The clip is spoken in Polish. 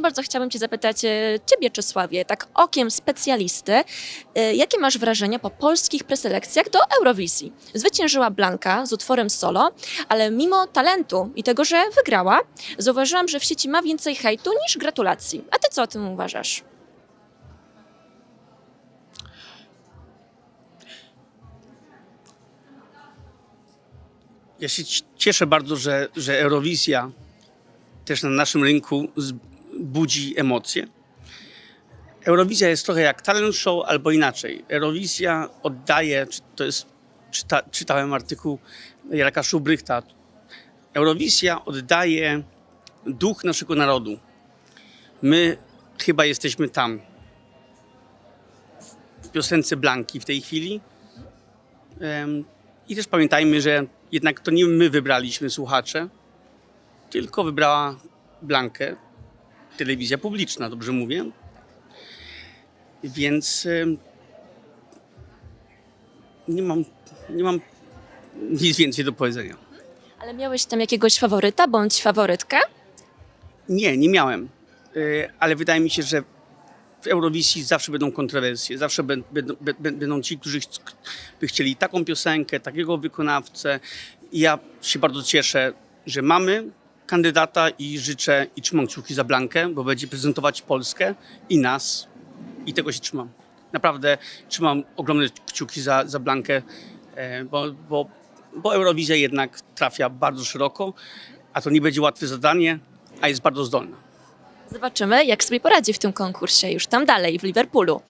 Bardzo chciałabym Cię zapytać, e, Ciebie Czesławie, tak okiem specjalisty, e, jakie masz wrażenia po polskich preselekcjach do Eurowizji? Zwyciężyła Blanka z utworem solo, ale mimo talentu i tego, że wygrała, zauważyłam, że w sieci ma więcej hejtu niż gratulacji. A Ty co o tym uważasz? Ja się ci- cieszę bardzo, że, że Eurowizja też na naszym rynku budzi emocje. Eurowizja jest trochę jak talent show, albo inaczej. Eurowizja oddaje, to jest, czyta, czytałem artykuł Jarka Szubrychta, Eurowizja oddaje duch naszego narodu. My chyba jesteśmy tam. W piosence Blanki w tej chwili. I też pamiętajmy, że jednak to nie my wybraliśmy słuchacze, tylko wybrała Blankę telewizja publiczna, dobrze mówię. Więc nie mam, nie mam nic więcej do powiedzenia. Ale miałeś tam jakiegoś faworyta bądź faworytkę? Nie, nie miałem. Y, Ale wydaje mi się, że w Eurowizji zawsze będą kontrowersje. Zawsze bę- będą, bę- bę- będą ci, którzy by chcieli taką piosenkę, takiego wykonawcę. I ja się bardzo cieszę, że mamy kandydata i życzę i trzymam kciuki za Blankę, bo będzie prezentować Polskę i nas. I tego się trzymam. Naprawdę trzymam ogromne kciuki za, za Blankę, e, bo, bo, bo Eurowizja jednak trafia bardzo szeroko, a to nie będzie łatwe zadanie, a jest bardzo zdolna. Zobaczymy, jak sobie poradzi w tym konkursie już tam dalej, w Liverpoolu.